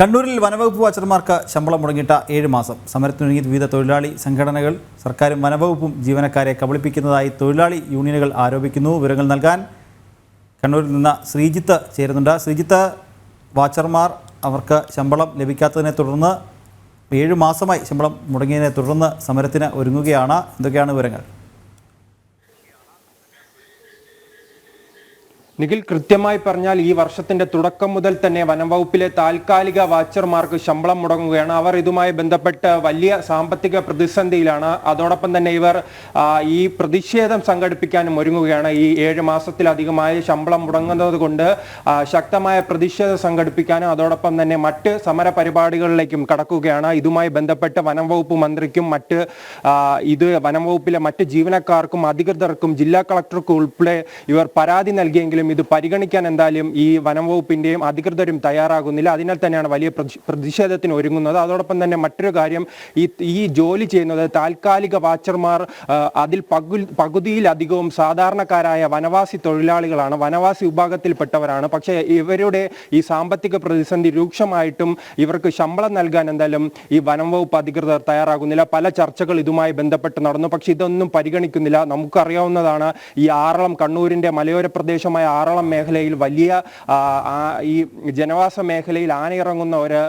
കണ്ണൂരിൽ വനവകുപ്പ് വാച്ചർമാർക്ക് ശമ്പളം മുടങ്ങിയിട്ട ഏഴ് മാസം. സമരത്തിനൊരുങ്ങിയ വിവിധ തൊഴിലാളി സംഘടനകൾ സർക്കാരും വനവകുപ്പും ജീവനക്കാരെ കബളിപ്പിക്കുന്നതായി തൊഴിലാളി യൂണിയനുകൾ ആരോപിക്കുന്നു. വിവരങ്ങൾ നൽകാൻ കണ്ണൂരിൽ നിന്ന് ശ്രീജിത്ത് ചേരുന്നുണ്ട്. ശ്രീജിത്ത് വാച്ചർമാർ അവർക്ക് ശമ്പളം ലഭിക്കാത്തതിനെ തുടർന്ന് ഏഴ് മാസമായി ശമ്പളം മുടങ്ങിയതിനെ തുടർന്ന് സമരത്തിന് ഒരുങ്ങുകയാണ്. എന്തൊക്കെയാണ് വിവരങ്ങൾ? നിഖിൽ കൃത്യമായി പറഞ്ഞാൽ ഈ വർഷത്തിന്റെ തുടക്കം മുതൽ തന്നെ വനംവകുപ്പിലെ താൽക്കാലിക വാച്ചർമാർക്ക് ശമ്പളം മുടങ്ങുകയാണ്. അവർ ഇതുമായി ബന്ധപ്പെട്ട് വലിയ സാമ്പത്തിക പ്രതിസന്ധിയിലാണ്. അതോടൊപ്പം തന്നെ ഇവർ ഈ പ്രതിഷേധം സംഘടിപ്പിക്കാനും ഒരുങ്ങുകയാണ്. ഈ ഏഴ് മാസത്തിലധികമായി ശമ്പളം മുടങ്ങുന്നത് കൊണ്ട് ശക്തമായ പ്രതിഷേധം സംഘടിപ്പിക്കാനും അതോടൊപ്പം തന്നെ മറ്റ് സമര പരിപാടികളിലേക്കും കടക്കുകയാണ്. ഇതുമായി ബന്ധപ്പെട്ട് വനംവകുപ്പ് മന്ത്രിക്കും മറ്റ് ഇത് വനംവകുപ്പിലെ മറ്റ് ജീവനക്കാർക്കും അധികൃതർക്കും ജില്ലാ കളക്ടർക്കും ഉൾപ്പെടെ ഇവർ പരാതി നൽകിയെങ്കിലും ഇത് പരിഗണിക്കാൻ എന്തായാലും ഈ വനം വകുപ്പിന്റെയും അധികൃതരും തയ്യാറാകുന്നില്ല. അതിനാൽ തന്നെയാണ് വലിയ പ്രതിഷേധത്തിന് ഒരുങ്ങുന്നത്. അതോടൊപ്പം തന്നെ മറ്റൊരു കാര്യം ഈ ഈ ജോലി ചെയ്യുന്നത് താൽക്കാലിക വാച്ചർമാർ അതിൽ പകു പകുതിയിലധികവും സാധാരണക്കാരായ വനവാസി തൊഴിലാളികളാണ്. വനവാസി വിഭാഗത്തിൽപ്പെട്ടവരാണ്. പക്ഷേ ഇവരുടെ ഈ സാമ്പത്തിക പ്രതിസന്ധി രൂക്ഷമായിട്ടും ഇവർക്ക് ശമ്പളം നൽകാൻ എന്തായാലും ഈ വനം വകുപ്പ് അധികൃതർ തയ്യാറാകുന്നില്ല. പല ചർച്ചകൾ ഇതുമായി ബന്ധപ്പെട്ട് നടന്നു. പക്ഷേ ഇതൊന്നും പരിഗണിക്കുന്നില്ല. നമുക്കറിയാവുന്നതാണ് ഈ ആറളം കണ്ണൂരിന്റെ മലയോര പ്രദേശമായ ആറളം മേഖലയിൽ വലിയ ഈ ജനവാസ മേഖലയിൽ ആന ഇറങ്ങുന്ന ഒരു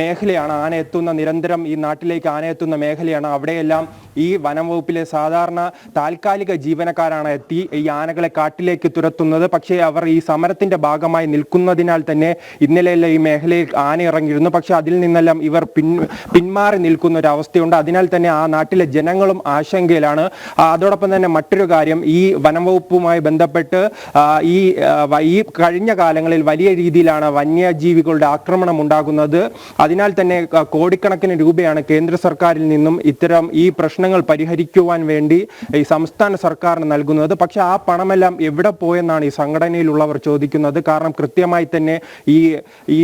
മേഖലയാണ് ആന എത്തുന്ന നിരന്തരം ഈ നാട്ടിലേക്ക് ആന എത്തുന്ന മേഖലയാണ്. അവിടെയെല്ലാം ഈ വനം വകുപ്പിലെ സാധാരണ താൽക്കാലിക ജീവനക്കാരാണ് എത്തി ഈ ആനകളെ കാട്ടിലേക്ക് തുരത്തുന്നത്. പക്ഷേ അവർ ഈ സമരത്തിന്റെ ഭാഗമായി നിൽക്കുന്നതിനാൽ തന്നെ ഇന്നലെയെല്ലാം ഈ മേഖലയിൽ ആന ഇറങ്ങിയിരുന്നു പക്ഷെ അതിൽ നിന്നെല്ലാം ഇവർ പിൻ പിന്മാറി നിൽക്കുന്ന ഒരു അവസ്ഥയുണ്ട്. അതിനാൽ തന്നെ ആ നാട്ടിലെ ജനങ്ങളും ആശങ്കയിലാണ്. അതോടൊപ്പം തന്നെ മറ്റൊരു കാര്യം ഈ വനം വകുപ്പുമായി ബന്ധപ്പെട്ട് ഈ ഈ കഴിഞ്ഞ കാലങ്ങളിൽ വലിയ രീതിയിലാണ് വന്യജീവികളുടെ ആക്രമണം ഉണ്ടാകുന്നത്. അതിനാൽ തന്നെ കോടിക്കണക്കിന് രൂപയാണ് കേന്ദ്ര സർക്കാരിൽ നിന്നും ഇത്തരം ഈ പ്രശ്നങ്ങൾ പരിഹരിക്കുവാൻ വേണ്ടി ഈ സംസ്ഥാന സർക്കാരിന് നൽകുന്നത്. പക്ഷെ ആ പണമെല്ലാം എവിടെ പോയെന്നാണ് ഈ സംഘടനയിലുള്ളവർ ചോദിക്കുന്നത്. കാരണം കൃത്യമായി തന്നെ ഈ ഈ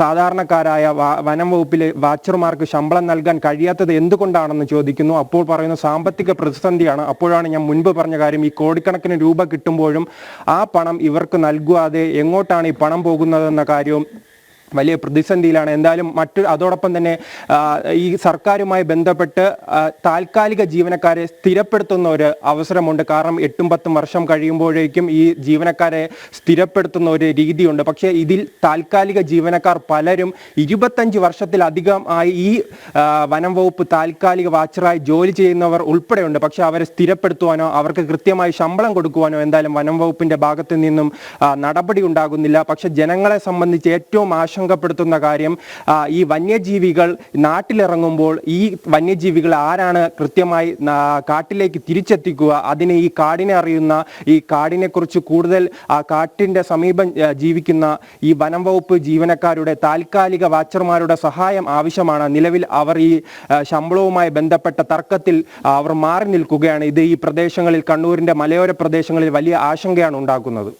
സാധാരണക്കാരായ വനം വകുപ്പിലെ വാച്ചർമാർക്ക് ശമ്പളം നൽകാൻ കഴിയാത്തത് എന്തുകൊണ്ടാണെന്ന് ചോദിക്കുന്നു. അപ്പോൾ പറയുന്ന സാമ്പത്തിക പ്രതിസന്ധിയാണ്. അപ്പോഴാണ് ഞാൻ മുൻപ് പറഞ്ഞ കാര്യം ഈ കോടിക്കണക്കിന് രൂപ കിട്ടുമ്പോഴും ആ പണം ഇവർക്ക് നൽകാതെ എങ്ങോട്ടാണ് ഈ പണം പോകുന്നതെന്ന കാര്യവും വലിയ പ്രതിസന്ധിയിലാണ്. എന്തായാലും മറ്റു അതോടൊപ്പം തന്നെ ഈ സർക്കാരുമായി ബന്ധപ്പെട്ട് താൽക്കാലിക ജീവനക്കാരെ സ്ഥിരപ്പെടുത്തുന്ന ഒരു അവസരമുണ്ട്. കാരണം എട്ടും പത്തും വർഷം കഴിയുമ്പോഴേക്കും ഈ ജീവനക്കാരെ സ്ഥിരപ്പെടുത്തുന്ന ഒരു രീതിയുണ്ട്. പക്ഷേ ഇതിൽ താൽക്കാലിക ജീവനക്കാർ പലരും ഇരുപത്തഞ്ച് വർഷത്തിലധികം ആയി ഈ വനം വകുപ്പ് താൽക്കാലിക വാച്ചറായി ജോലി ചെയ്യുന്നവർ ഉൾപ്പെടെയുണ്ട്. പക്ഷെ അവരെ സ്ഥിരപ്പെടുത്തുവാനോ അവർക്ക് കൃത്യമായി ശമ്പളം കൊടുക്കുവാനോ എന്തായാലും വനം വകുപ്പിന്റെ ഭാഗത്ത് നിന്നും നടപടി ഉണ്ടാകുന്നില്ല. പക്ഷെ ജനങ്ങളെ സംബന്ധിച്ച് ഏറ്റവും ആശങ്കപ്പെടുത്തുന്ന കാര്യം ഈ വന്യജീവികൾ നാട്ടിലിറങ്ങുമ്പോൾ ഈ വന്യജീവികൾ ആരാണ് കൃത്യമായി കാട്ടിലേക്ക് തിരിച്ചെത്തിക്കുക അതിന് ഈ കാടിനെ അറിയുന്ന ഈ കാടിനെ കുറിച്ച് കൂടുതൽ ആ കാട്ടിന്റെ സമീപം ജീവിക്കുന്ന ഈ വനം വകുപ്പ് ജീവനക്കാരുടെ താൽക്കാലിക വാച്ചർമാരുടെ സഹായം ആവശ്യമാണ്. നിലവിൽ അവർ ഈ ശമ്പളവുമായി ബന്ധപ്പെട്ട തർക്കത്തിൽ അവർ മാറി നിൽക്കുകയാണ്. ഇത് ഈ പ്രദേശങ്ങളിൽ കണ്ണൂരിന്റെ മലയോര പ്രദേശങ്ങളിൽ വലിയ ആശങ്കയാണ് ഉണ്ടാക്കുന്നത്.